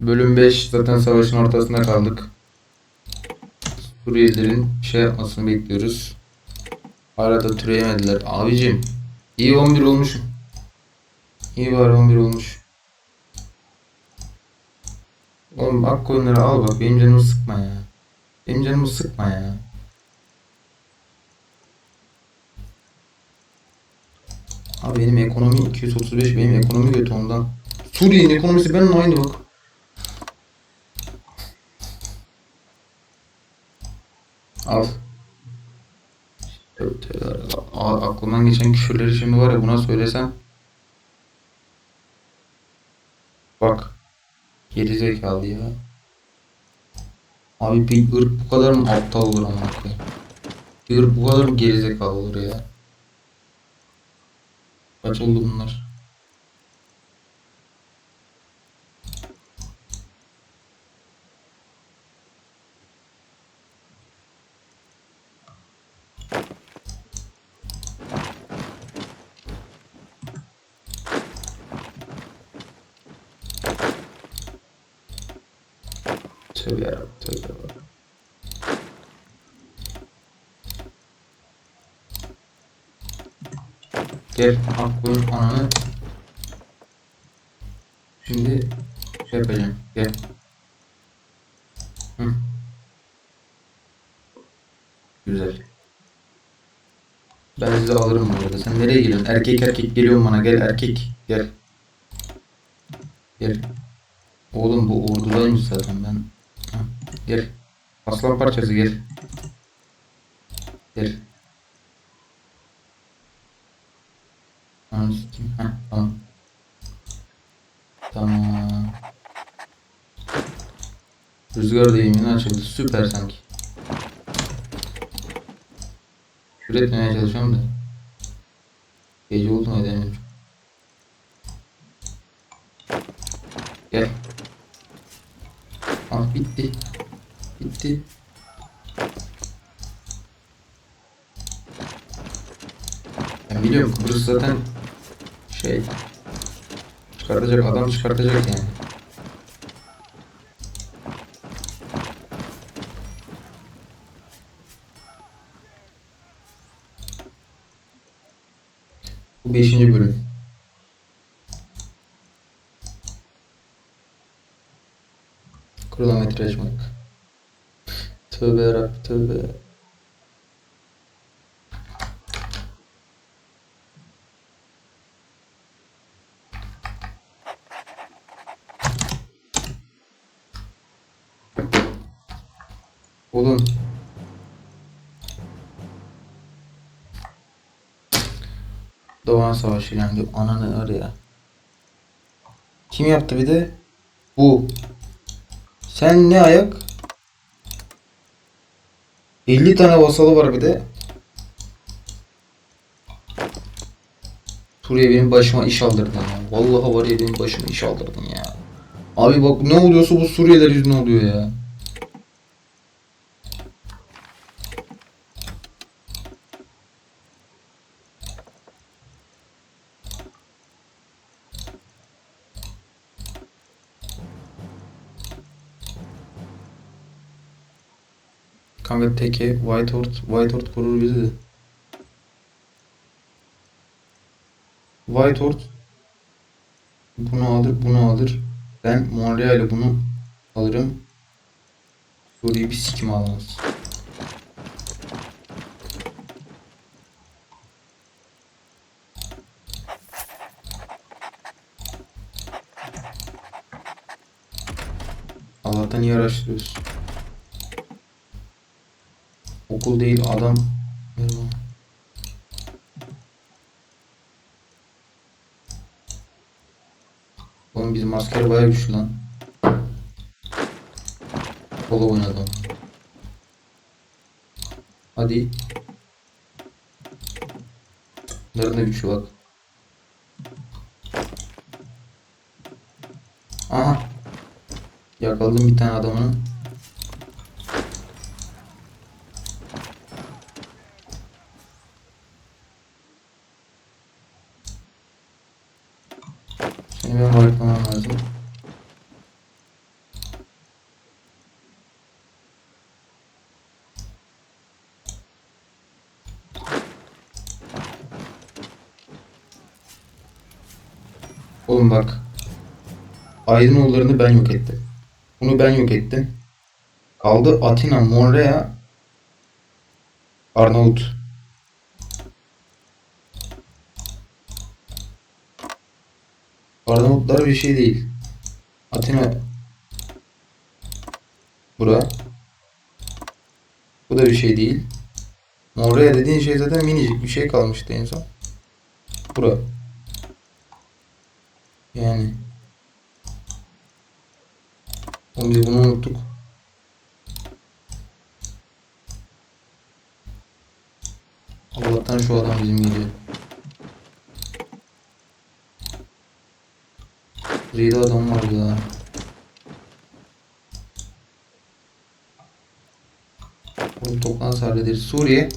Bölüm 5 zaten savaşın ortasında kaldık. Suriyelilerin şey yapmasını bekliyoruz. Arada türeyemediler. Abicim iyi 11 olmuşum. İyi var 11 olmuş. Oğlum bak koyunları al bak benim canımı sıkma ya. Benim canımı sıkma ya. Abi benim ekonomi 235 benim ekonomi kötü ondan. Suriye'nin ekonomisi benimle aynı bak. Al. Tövbe. A- Aklımdan geçen küfürleri şimdi var ya buna söylesem. Bak. Geri zekalı ya. Abi bir ırk bu kadar mı aptal olur amına koyayım? Bir ırk bu kadar mı geri zekalı olur ya? Kaç oldu bunlar? Tövbe yarabbim tövbe yarabbim. Gel ak koyun ananı. Şimdi şey yapacağım. Gel. Hı. Güzel. Ben sizi alırım bu arada. Sen nereye geliyorsun? Erkek erkek geliyorsun bana. Gel erkek. Gel. Gel. Oğlum bu ordudaymış zaten ben. Gel. Aslan parçası gel. Gel. Ananı sikeyim. Heh, tamam. Tamam. Rüzgar deyimini açıldı. Süper sanki. Küfür etmemeye çalışıyorum da. Gece oldu mu edemiyorum. Gel. Ah bitti. Bitti. Ben biliyorum Kıbrıs zaten şey çıkartacak adam çıkartacak yani. Bu beşinci bölüm. Kronometre açmak. Tövbe yarabbim tövbe. Oğlum. Doğan Savaşı yani ananı var ya. Kim yaptı bir de? Bu. Sen ne ayak? 50 tane vasalı var bir de. Suriye benim başıma iş aldırdın ya. Vallahi var ya benim başıma iş aldırdın ya. Abi bak ne oluyorsa bu Suriyeliler yüzünden oluyor ya. Kanka teke White Hort korur bizi de. White bunu alır, bunu alır. Ben Montreal ile bunu alırım. Suriye bir sikim alamaz. Allah'tan iyi araştırıyoruz. Okul değil adam. Merhaba. Oğlum bizim asker bayağı güçlü lan. Kola oynadı ama. Hadi. Bunların da güçlü bak. Aha. Yakaladım bir tane adamını. Seni benim bayıltmam lazım. Oğlum bak. Aydınoğullarını ben yok ettim. Bunu ben yok ettim. Kaldı Atina, Monrea, Arnavut. Arnavutlar bir şey değil. Atina Bura. Bu da bir şey değil. Monrea dediğin şey zaten minicik bir şey kalmıştı en son. Bura. Yani. Oğlum biz bunu unuttuk. Allah'tan şu adam bizim geliyor. Zeyde adam var ya. Oğlum toplantı hallederiz. Suriye.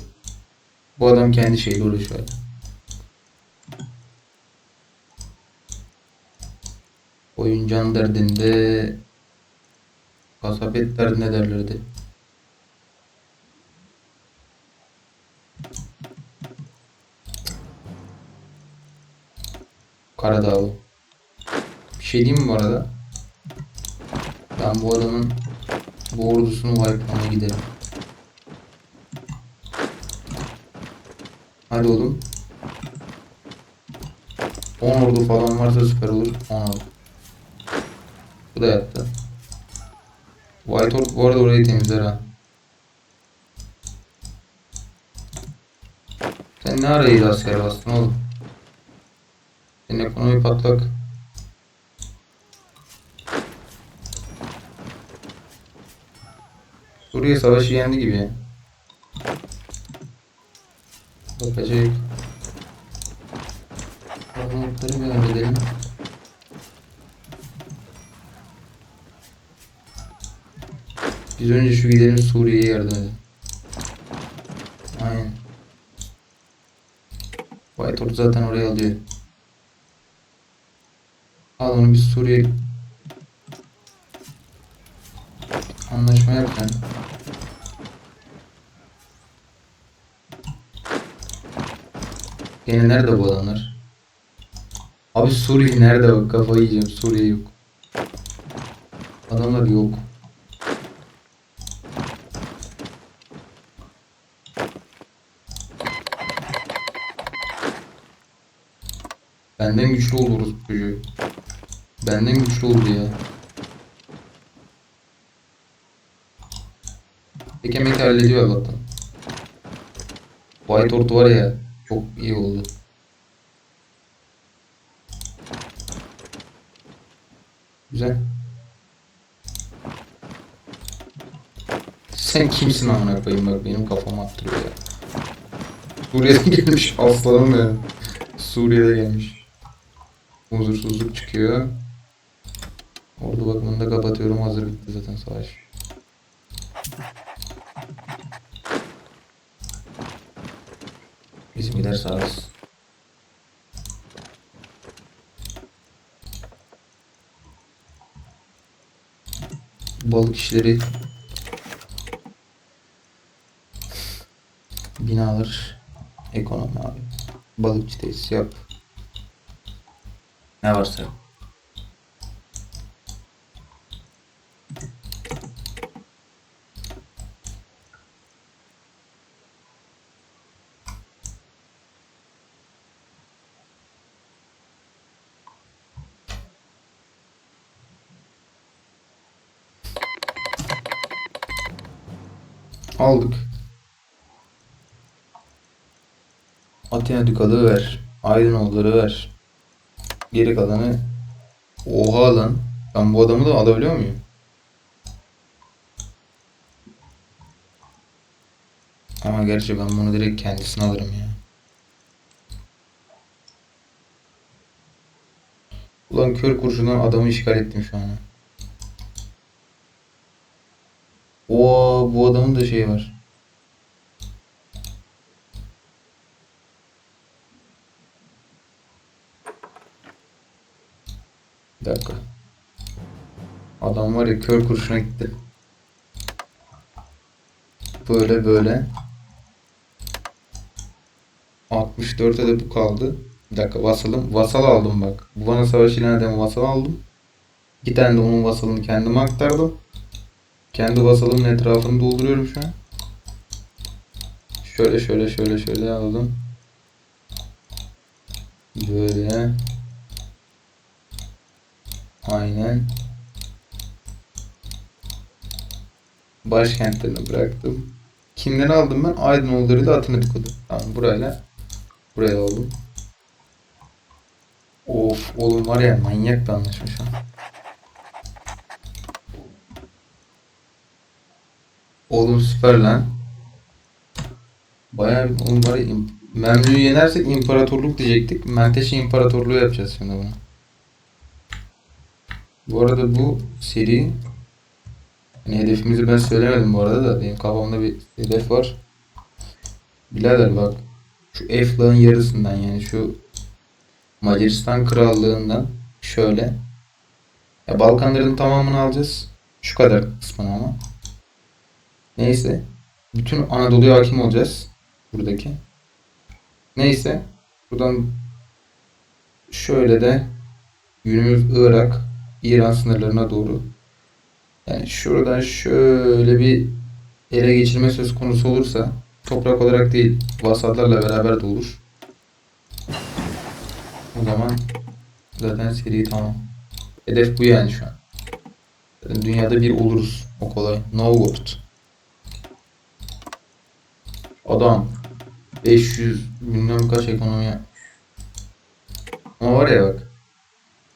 Bu adam kendi şeyle uğraşıyor. Can derdinde kasabet derdinde derlerdi. Karadağ. Bir şey diyeyim mi bu arada? Ben bu adamın bu ordusunu wipe'lamaya giderim. Hadi oğlum. 10 ordu falan varsa süper olur. 10 ordu. Bu da yattı. White Orb bu arada orayı temizler ha. Sen ne ara iyi asker bastın oğlum? Senin ekonomi patlak. Suriye savaşı yendi gibi. Bakacak. Arnavutları bir halledelim. Biz önce şu gidelim Suriye'ye yardım edelim. Aynen. White Ordu zaten oraya alıyor. Al onu biz Suriye anlaşma yap sen. Nerede bu adamlar? Abi Suriye nerede bak kafayı yiyeceğim Suriye yok. Adamlar yok. Benden güçlü oluruz çocuğu. Benden güçlü oldu ya. Tek emek hallediyor Allah'tan. White Ordu var ya çok iyi oldu. Güzel. Sen kimsin amına koyayım bak benim kafama attırıyor ya. Suriye'den gelmiş aslanım ya. Suriye'de gelmiş. Huzursuzluk çıkıyor. Ordu bakımını da kapatıyorum. Hazır bitti zaten savaş. Bizimkiler sağ olsun. Balık işleri binalar ekonomi abi. Balıkçı tesis yap. Ne varsa. Aldık. Atina Dükalığı ver. Aydınoğulları ver. Geri kalanı Oha lan. Ben bu adamı da alabiliyor muyum? Ama gerçi ben bunu direkt kendisine alırım ya. Ulan kör kurşundan adamı işgal ettim şu an. Oo bu adamın da şeyi var. Bir dakika. Adam var ya kör kurşuna gitti. Böyle böyle. 64'e de bu kaldı. Bir dakika vasalım. Vasal aldım bak. Bulana savaş ilan eden vasal aldım. İki tane de onun vasalını kendime aktardım. Kendi vasalımın etrafını dolduruyorum şu an. Şöyle şöyle şöyle şöyle aldım. Böyle. Aynen. Başkentlerini bıraktım. Kimden aldım ben? Aydınoğulları ile Atina'da Tamam burayla. Buraya aldım. Of oğlum var ya manyak bir anlaşma şu an. Oğlum süper lan. Bayağı oğlum var ya Memlü'yü yenersek imparatorluk diyecektik. Menteşe imparatorluğu yapacağız şimdi bunu. Bu arada bu seri hani hedefimizi ben söylemedim bu arada da benim kafamda bir hedef var. Birader bak şu Eflak'ın yarısından yani şu Macaristan Krallığından şöyle ya Balkanların tamamını alacağız. Şu kadar kısmını ama. Neyse. Bütün Anadolu'ya hakim olacağız. Buradaki. Neyse. Buradan şöyle de günümüz Irak, İran sınırlarına doğru. Yani şuradan şöyle bir ele geçirme söz konusu olursa toprak olarak değil vasatlarla beraber de olur. O zaman zaten seri tamam. Hedef bu yani şu an. Zaten dünyada bir oluruz. O kolay. Novgorod. Adam 500 bilmem kaç ekonomi yapmış. Ama var ya bak.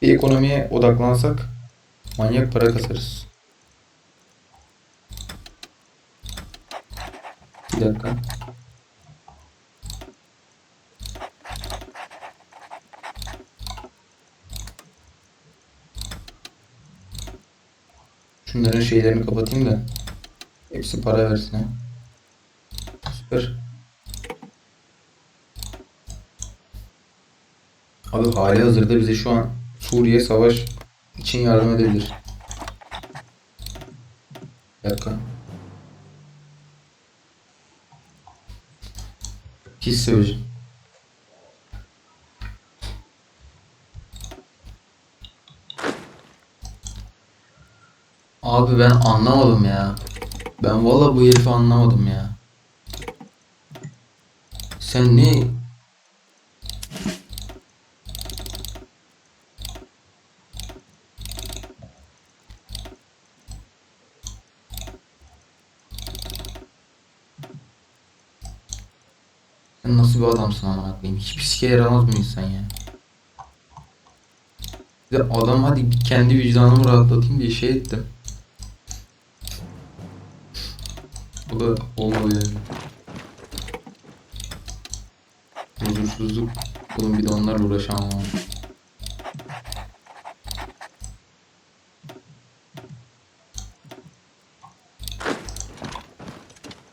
Bir ekonomiye odaklansak manyak para kasarız. Bir dakika. Şunların şeylerini kapatayım da hepsi para versin ha. Süper. Abi hali hazırda bize şu an Suriye savaş için yardım edebilir. Bir dakika. Pis seveceğim. Abi ben anlamadım ya. Ben valla bu herifi anlamadım ya. Sen ne? Sen nasıl bir adamsın amına koyayım? Hiçbir sike yaramaz mı insan ya? Bir de adam hadi kendi vicdanımı rahatlatayım diye şey ettim. Bu da olmadı yani. Huzursuzluk. Oğlum bir de onlarla uğraşamam. ama.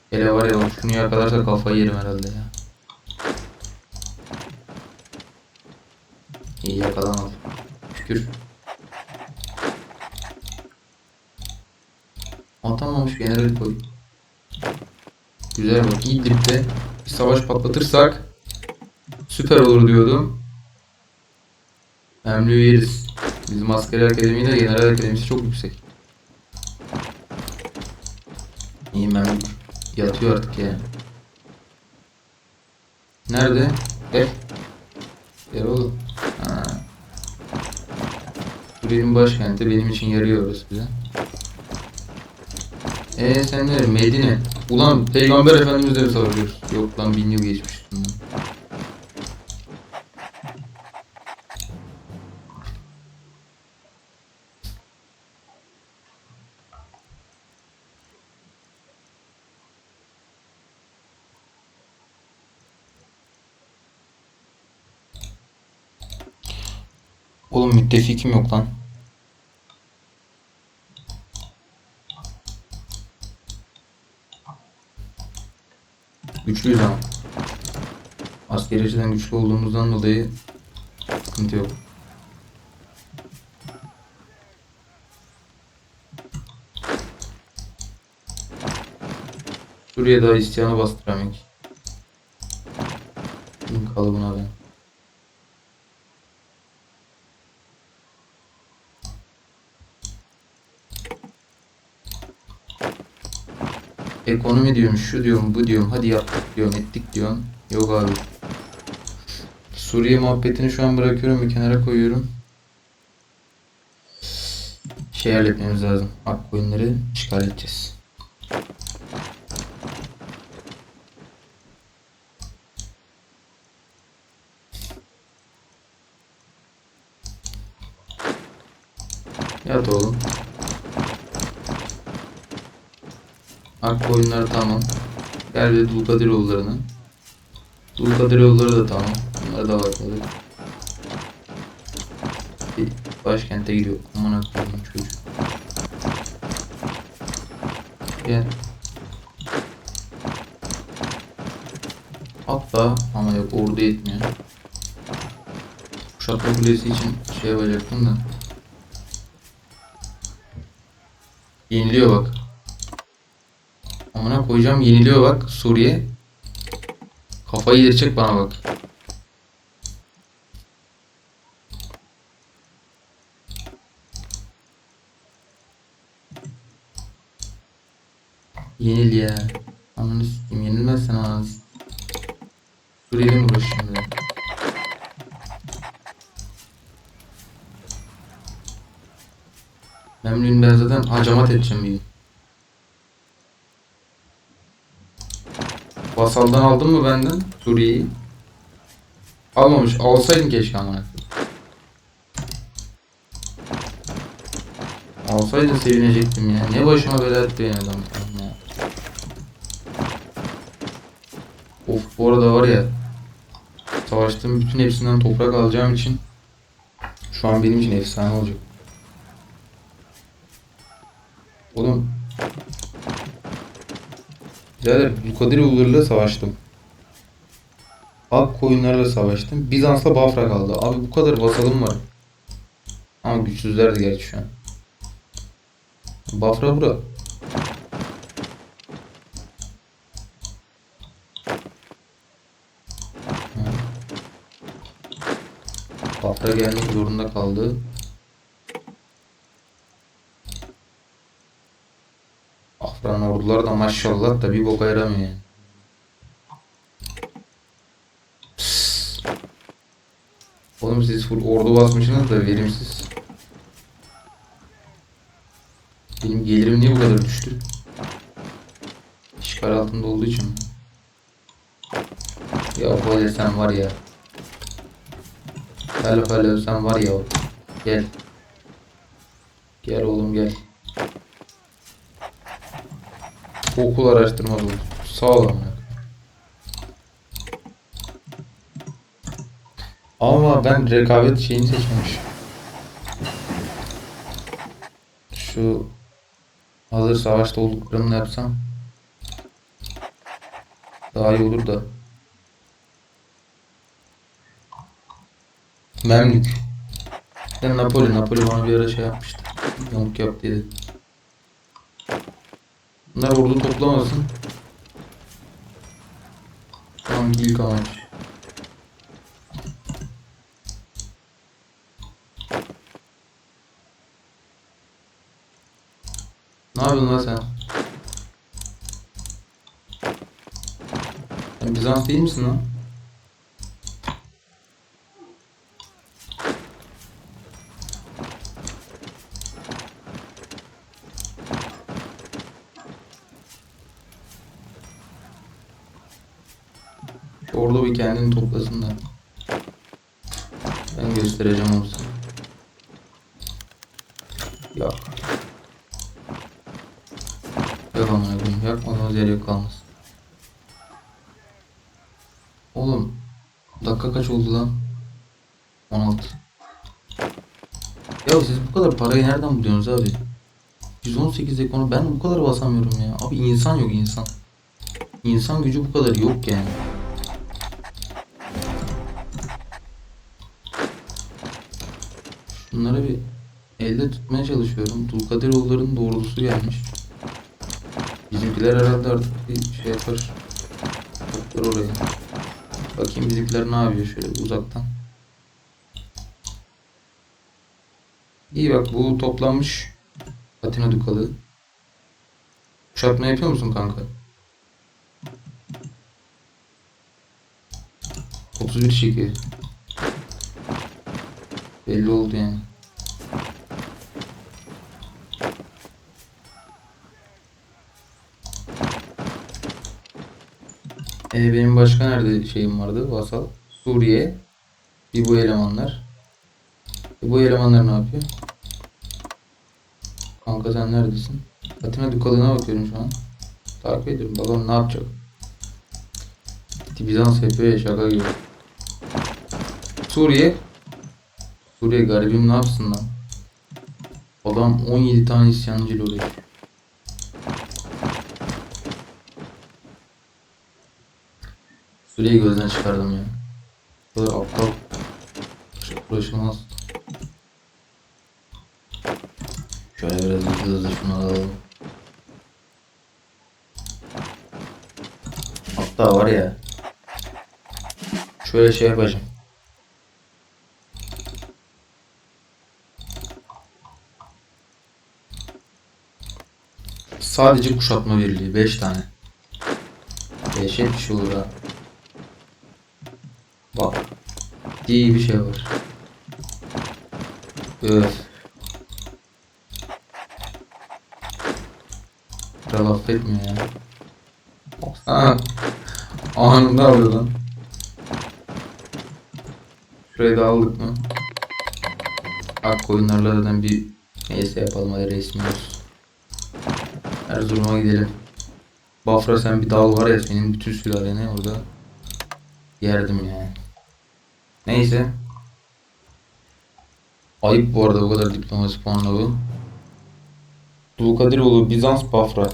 Hele var ya şunu yakalarsa kafayı yerim herhalde ya. Şükür. Atamamış general koy. Güzel bak İdlib'de bir savaş patlatırsak süper olur diyordum. Memlü'yü yeriz. Bizim askeri akademiyle general akademisi çok yüksek. İyi Memlük. Yatıyor artık ya. Nerede? Gel. Gel oğlum. Suriye'nin başkenti benim için yarıyor orası bize. Eee sen ne? Medine. Ulan Peygamber Efendimizle mi savaşıyoruz? Yok lan bin yıl geçmiş Oğlum müttefikim yok lan. Güçlüyüz ama. Askeri açıdan güçlü olduğumuzdan dolayı sıkıntı yok. Suriye'de isyanı bastıramak. Bunun kalıbına ben. Ekonomi diyorum, şu diyorum, bu diyorum. Hadi yaptık diyorum, ettik diyorum. Yok abi. Suriye muhabbetini şu an bırakıyorum bir kenara koyuyorum. Şey halletmemiz lazım. Ak koyunları işgal edeceğiz. Yat oğlum. Ak koyunları tamam. Gel bir de Dulkadiroğullarını. Dulkadiroğulları da tamam. Bunları da bakmadık. Bir başkente gidiyor. Aman akıllım çocuk. Gel. Hatta ama yok ordu yetmiyor. Kuşatma kulesi için şey yapacaktım da. Yeniliyor bak. Koyacağım yeniliyor bak Suriye. Kafayı yedirecek bana bak. Yenil ya. Ananı sikeyim yenilmezsen ananı sikeyim. Suriye'yle ben? Memnun ben zaten hacamat edeceğim bir. Vasaldan aldın mı benden Suriye'yi? Almamış. Alsaydın keşke amına. koyayım. Alsaydın sevinecektim ya. Ne başıma bela etti beni adam. Of bu arada var ya. Savaştığım bütün hepsinden toprak alacağım için şu an benim için efsane olacak. Birader Lukadiroğullarıyla savaştım. Ak koyunlarla savaştım. Bizans'la Bafra kaldı. Abi bu kadar vasalım var. Ama güçsüzlerdi gerçi şu an. Bafra bura. Bafra gelmek zorunda kaldı. Afran orduları da maşallah da bir boka yaramıyor yani. Oğlum siz full ordu basmışsınız da verimsiz. Benim gelirim niye bu kadar düştü? İşgal altında olduğu için? Ya böyle sen var ya. Gel hele sen var ya. Gel. Gel oğlum gel. Okul araştırma dolu. Sağ ol amına. Ama ben rekabet şeyini seçmemiş. Şu hazır savaşta olduklarını yapsam daha iyi olur da. Memlük. Ben Napoli, Napoli bana bir ara şey yapmıştı. Yamuk yap dedi. Bunlar ordu toplamasın. Tamam ilk amaç. Ne yapıyorsun lan sen? Sen Bizans değil misin lan? Kendini toplasın da. Ben göstereceğim onu sana. Yok. Yok amına koyayım. Yakmadığımız yer yok kalmaz. Oğlum. Dakika kaç oldu lan? 16. Ya siz bu kadar parayı nereden buluyorsunuz abi? 118 ekonu ben bu kadar basamıyorum ya. Abi insan yok insan. İnsan gücü bu kadar yok yani. Bunları bir elde tutmaya çalışıyorum. Dulkadiroğulların doğrulusu gelmiş. Bizimkiler herhalde artık bir şey yapar. Baklar oraya. Bakayım bizimkiler ne yapıyor şöyle uzaktan. İyi bak bu toplanmış Atina Dukalı. Kuşatma yapıyor musun kanka? 31 şekil. Belli oldu yani. E benim başka nerede şeyim vardı? Vasal. Suriye. Bir bu elemanlar. E bu elemanlar ne yapıyor? Kanka sen neredesin? Atina Dukalığına bakıyorum şu an. Takip ediyorum. Bakalım ne yapacak. Bizans yapıyor ya şaka gibi. Suriye. Suriye garibim ne yapsın lan? Adam 17 tane isyancıyla uğraşıyor. Suriye'yi gözden çıkardım ya. Böyle aptal uğraşılmaz. Şöyle biraz hızlı hızlı şunu alalım. Hatta var ya. Şöyle şey yapacağım. Sadece kuşatma birliği 5 tane. Dehşet bir şey olur ha. Bak. İyi bir şey var. Öf. Kral affetmiyor ya. Baksana. Anında alıyor lan. Şurayı da aldık mı? Ak koyunlarla zaten bir neyse yapalım hadi resmi olsun. Erzurum'a gidelim. Bafra sen bir dal var ya senin bütün sülaleni orada yerdim yani. Neyse. Ayıp bu arada bu kadar diplomasi puanla bu. Dulkadiroğlu Bizans Bafra.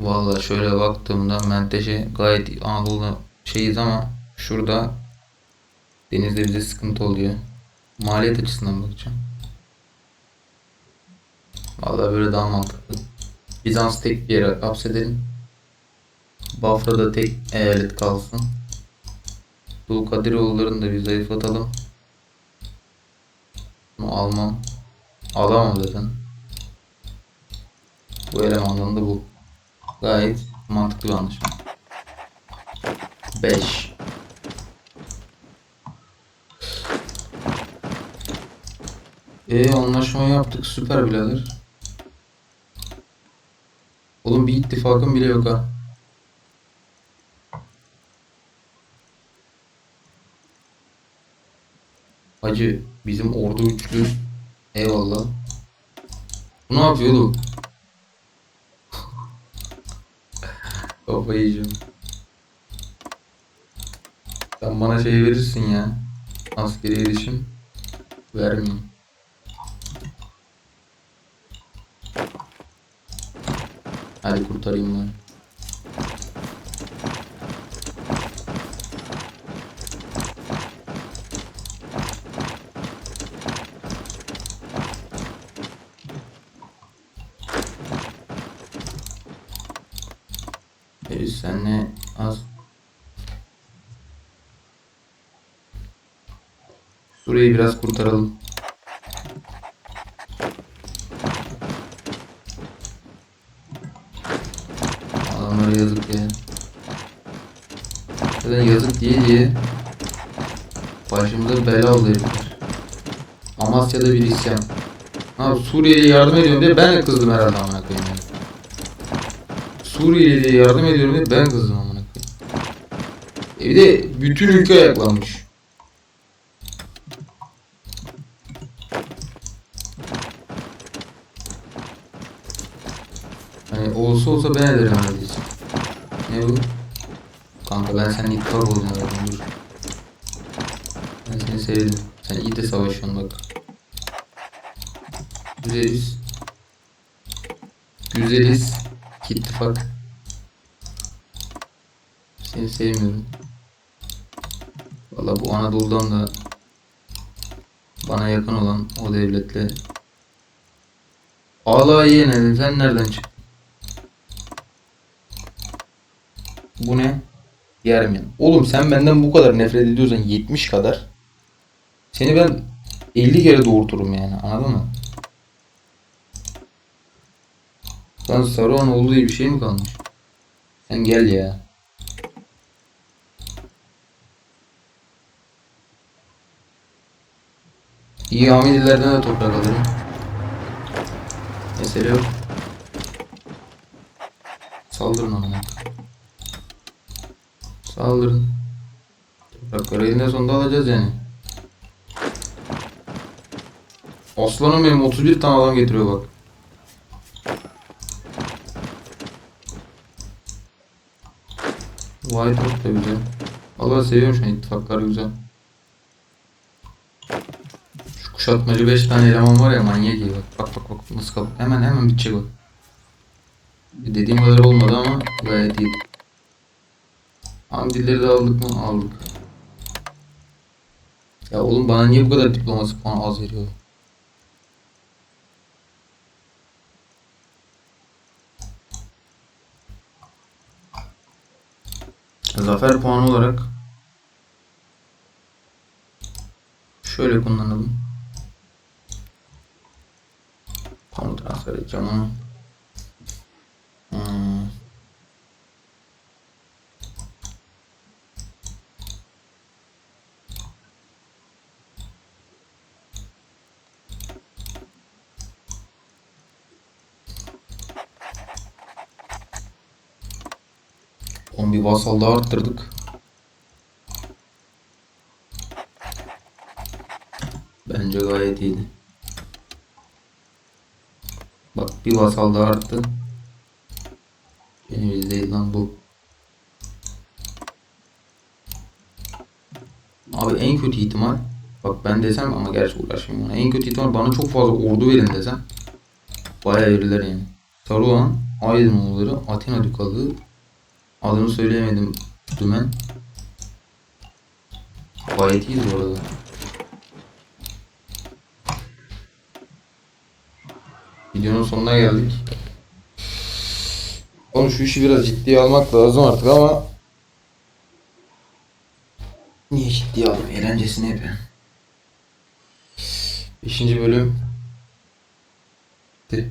Vallahi şöyle baktığımda Menteşe gayet Anadolu'da şeyiz ama şurada denizde bize sıkıntı oluyor. Maliyet açısından bakacağım. Vallahi böyle daha mantıklı. Bizans tek bir yere hapsedelim. Bafra'da tek eyalet kalsın. Doğu Kadiroğulları'nı da bir zayıflatalım. Bunu almam. Alamam zaten. Bu elemandan da bu. Gayet mantıklı bir anlaşma. 5 E anlaşma yaptık süper birader. Oğlum bir ittifakım bile yok ha. Hacı bizim ordu üçlü. Eyvallah. Bu ne yapıyor oğlum? Kafayı yiyeceğim. Sen bana şey verirsin ya. Askeri erişim. Vermeyeyim. Hadi kurtarayım ben. Herif senle az Şurayı biraz kurtaralım. Adamlara yazık ya. Zaten diye başımıza bela herifler. Amasya'da bir isyan. Ha Suriye'ye yardım ediyorum diye ben de kızdım herhalde amına koyayım yani. Suriye'ye diye yardım ediyorum diye ben kızdım amına koyayım. E bir de bütün ülke ayaklanmış. Hani olsa olsa ben ederim neredeyse. Ben seninle ittifak oldum herhalde dur. Ben seni sevdim. Sen iyi de savaşıyorsun bak. Güzeliz. Güzeliz. İttifak. Seni sevmiyorum. Valla bu Anadolu'dan da bana yakın olan o devletle Ağlayı yenelim. Sen nereden çıktın? Bu ne? Yermiyan. Oğlum sen benden bu kadar nefret ediyorsan 70 kadar. Seni ben 50 kere doğurturum yani anladın mı? Lan Saruhan oğlu diye bir şey mi kalmış? Sen gel ya. İyi hamilelerden de toprak alırım. Mesele yok. Saldırın ona. Saldırın. Toprakları elinde sonunda alacağız yani. Aslanım benim 31 tane adam getiriyor bak. White Oak da güzel. Allah seviyorum şu an ittifaklar güzel. Şu kuşatmacı 5 tane eleman var ya manyak iyi bak. Bak bak bak nasıl kap hemen hemen bitecek bak. Dediğim kadar olmadı ama gayet iyi. Hamdileri de aldık mı? Aldık. Ya oğlum bana niye bu kadar diploması puan az veriyor? Zafer puanı olarak şöyle kullanalım. Puanı transfer edeceğim onu. Hmm. On bir vasal daha arttırdık. Bence gayet iyiydi. Bak bir vasal daha arttı. Benim değil lan bu. Abi en kötü ihtimal bak ben desem ama gerçi uğraşmayayım ona. En kötü ihtimal bana çok fazla ordu verin desem. Bayağı verirler yani. Saruhan, Aydınoğulları, Athena Dukalığı, Adını söyleyemedim. Dümen. Gayet iyiyiz bu arada. Videonun sonuna geldik. Oğlum şu işi biraz ciddiye almak lazım artık ama Niye ciddiye alayım? Eğlencesine yapıyorum. Beşinci bölüm bitti.